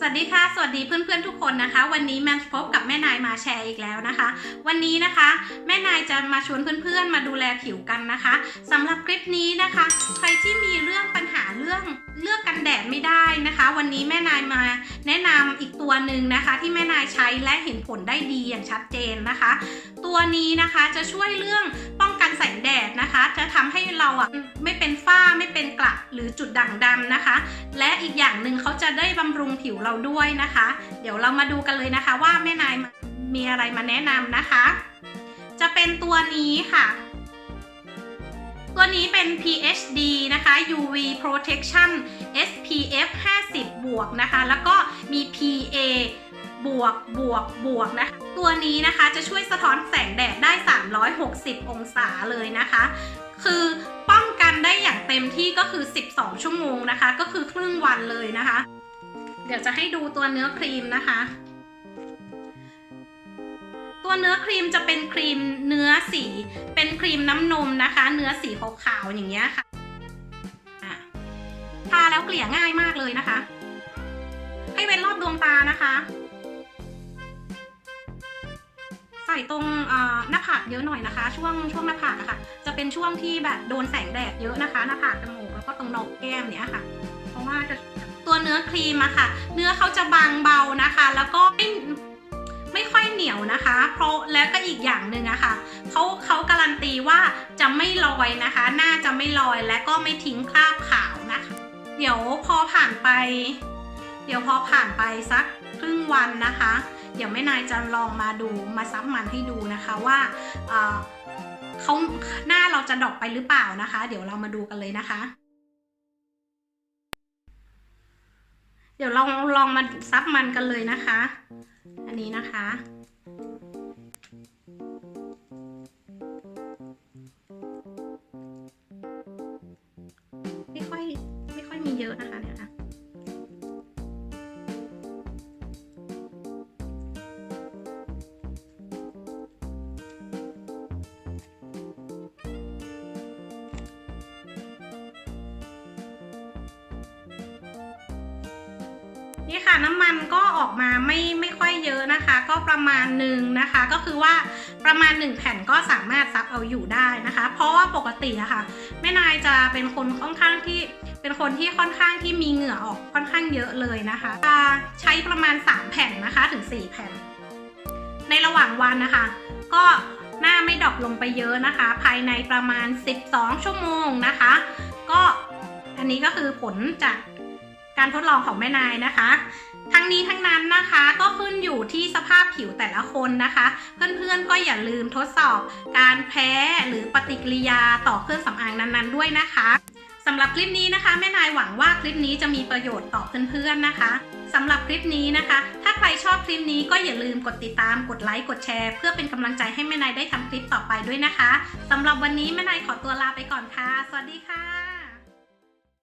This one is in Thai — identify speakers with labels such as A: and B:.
A: สวัสดีค่ะ สวัสดีเพื่อนๆทุกคนนะคะ วันนี้แมนพบกับแม่นายมาแชร์อีกแล้วนะคะ วันนี้นะคะ แม่นายจะมาชวนเพื่อนๆมาดูแลผิวกันนะคะสำหรับคลิปนี้นะคะ ใครที่มีเรื่องปัญหาเรื่อง นะคะ วันนี้แม่นายมาแนะนำอีกตัวหนึ่งนะคะ ที่แม่นายใช้และเห็นผลได้ดีอย่างชัดเจนนะคะ ตัวนี้นะคะจะช่วยเรื่องป้องกันแสงแดดนะคะ จะทำให้เราอะไม่เป็นฝ้าไม่เป็นกระหรือจุดด่างดำนะคะ และอีกอย่างหนึ่งเขาจะได้บำรุงผิวเราด้วยนะคะ เดี๋ยวเรามาดูกันเลยนะคะว่าแม่นายมีอะไรมาแนะนำนะคะ จะเป็นตัวนี้ค่ะ ตัวนี้เป็น PhD นะคะ UV Protection SPF 50 บวกนะคะ แล้วก็มี PA บวกบวกบวกนะคะ ตัวนี้นะคะจะช่วยสะท้อนแสงแดดได้ 360 องศาเลยนะคะ คือป้องกันได้อย่างเต็มที่ก็คือ 12 ชั่วโมงนะคะ ก็คือครึ่งวันเลยนะคะ เดี๋ยวจะให้ดูตัวเนื้อครีมนะคะ ตัวเนื้อครีมจะเป็นครีมเนื้อสี เป็นครีมน้ำนมนะคะ เนื้อสีขาวๆอย่างเงี้ยค่ะทาแล้วเกลี่ยง่ายมากเลยนะคะ ให้เว้นรอบดวงตานะคะ ใส่ตรงหน้าผากเยอะหน่อยนะคะ ช่วงช่วงหน้าผากอะค่ะ จะเป็นช่วงที่แบบโดนแสงแดดเยอะนะคะ หน้าผากจมูกแล้วก็ตรงโหนกแก้มเนี้ยค่ะ เพราะว่าจะตัวเนื้อครีมอะค่ะ เนื้อเขาจะบางเบานะคะ แล้วก็ไม่ ไม่ค่อยเหนียวนะคะ เพราะแล้วก็อีกอย่างหนึ่งอะค่ะเขาเขาการันตีว่าจะไม่ลอยนะคะหน้าจะไม่ลอยและก็ไม่ทิ้งคราบขาวนะคะ เดี๋ยวพอผ่านไป เดี๋ยวพอผ่านไปสักครึ่งวันนะคะ เดี๋ยวแม่นายจะลองมาดูมาซับมันให้ดูนะคะว่าเขาหน้าเราจะดอกไปหรือเปล่านะคะ เดี๋ยวเรามาดูกันเลยนะคะ เดี๋ยวลองลองมาซับมันกันเลยนะคะ อันนี้นะคะ ไม่ค่อยไม่ค่อยมีเยอะนะคะเนี่ยค่ะ นี่ค่ะน้ำมันก็ออกมาไม่ไม่ค่อยเยอะนะคะ ก็ประมาณหนึ่งนะคะ ก็คือว่าประมาณ 1 แผ่นก็สามารถซับเอาอยู่ได้นะคะ เพราะว่าปกติอะค่ะแม่นายจะเป็นคนค่อนข้างที่เป็นคนที่ค่อนข้างที่มีเหงื่อออกค่อนข้างเยอะเลยนะคะจะใช้ประมาณ 3 แผ่นนะคะถึง 4 แผ่น ในระหว่างวันนะคะ ก็หน้าไม่ดอปลงไปเยอะนะคะ ภายในประมาณ 12 ชั่วโมงนะคะ ก็อันนี้ก็คือผลจาก การทดลองของแม่นายนะคะ ทั้งนี้ทั้งนั้นนะคะก็ขึ้นอยู่ที่สภาพผิวแต่ละคนนะคะ เพื่อนๆก็อย่าลืมทดสอบการแพ้หรือปฏิกิริยาต่อเครื่องสำอางนั้นๆด้วยนะคะสำหรับคลิปนี้นะคะแม่นายหวังว่าคลิปนี้จะมีประโยชน์ต่อเพื่อนๆนะคะสำหรับคลิปนี้นะคะ ถ้าใครชอบคลิปนี้ก็อย่าลืมกดติดตามกดไลค์กดแชร์ เพื่อเป็นกำลังใจให้แม่นายได้ทำคลิปต่อไปด้วยนะคะสำหรับวันนี้แม่นายขอตัวลาไปก่อนค่ะ สวัสดีค่ะ